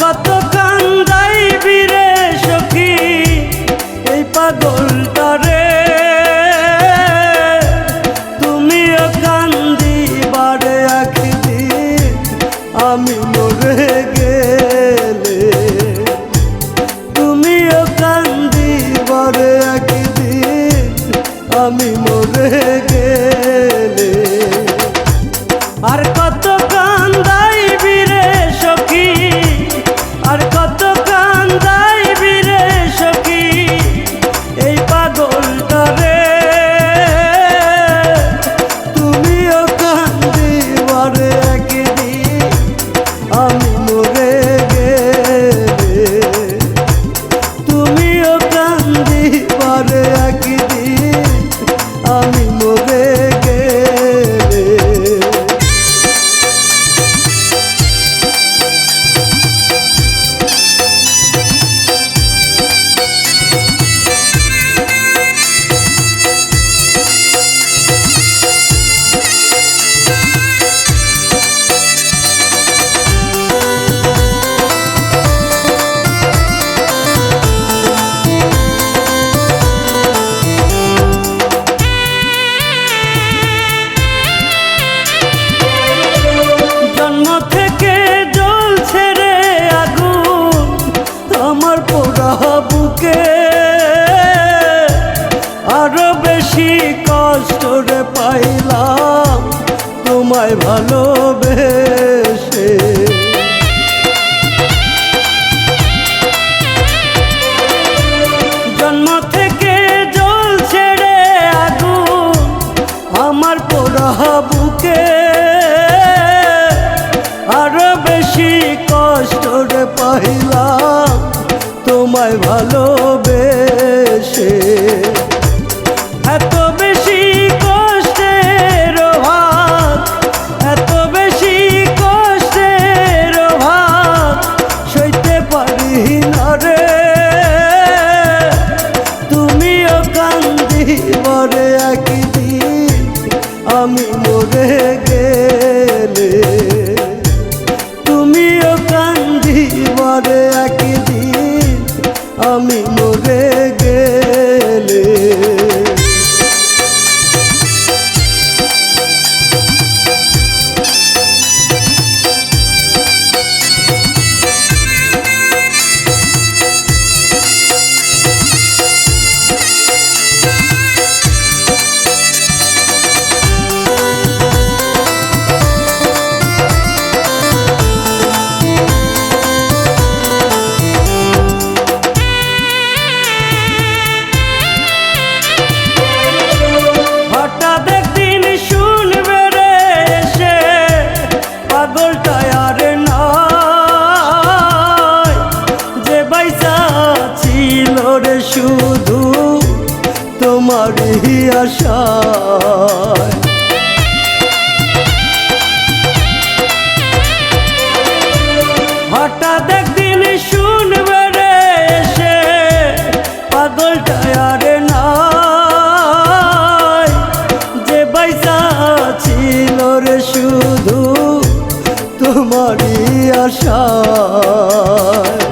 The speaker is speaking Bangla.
কত কান্দাই বীরে সখী, এই পাগলটারে তুমিও কান্দি বারে আখি আমি মরে গেলে। তুমিও কান্দি বারে আখি আমি মরে গেলে। আর বেশি কষ্ট রে পাইলাম তোমায় ভালোবেসে। জন্ম থেকে জ্বলছে রে আগুন আমার পোড়া বুকে। আরও বেশি কষ্ট রে পাইলাম তোমায় ভালো আমি মরে গেলে তুমিও কান্দি মরে একদিন। আমি মরে তোমারই আশায় হঠাৎ একদিন শুনবে রে এসে পাগলটা আরে নাই। যে পয়সা ছিল রে শুধু তোমারই আশায়।